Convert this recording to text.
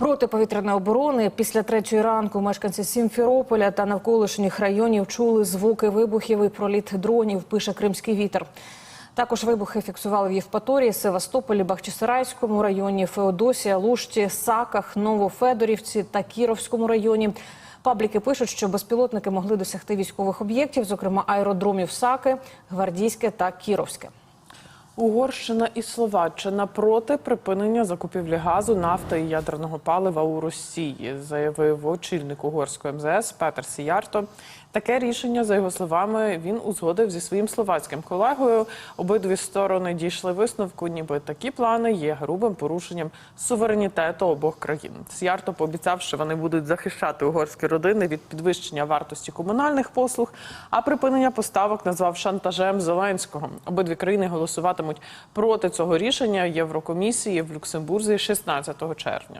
Протиповітряної оборони після третьої ранку мешканці Сімферополя та навколишніх районів чули звуки вибухів і проліт дронів. Пише Кримський вітер. Також вибухи фіксували в Євпаторії, Севастополі, Бахчисарайському районі, Феодосія, Лушті, Саках, Новофедорівці та Кіровському районі. Пабліки пишуть, що безпілотники могли досягти військових об'єктів, зокрема аеродромів Саки, Гвардійське та Кіровське. Угорщина і Словаччина проти припинення закупівлі газу, нафти і ядерного палива у Росії, заявив очільник угорської МЗС Петер Сіярто. Таке рішення, за його словами, він узгодив зі своїм словацьким колегою. Обидві сторони дійшли висновку, ніби такі плани є грубим порушенням суверенітету обох країн. Сіярто пообіцяв, що вони будуть захищати угорські родини від підвищення вартості комунальних послуг, а припинення поставок назвав шантажем Зеленського. Обидві країни голосуватимуть проти цього рішення Єврокомісії в Люксембурзі 16 червня.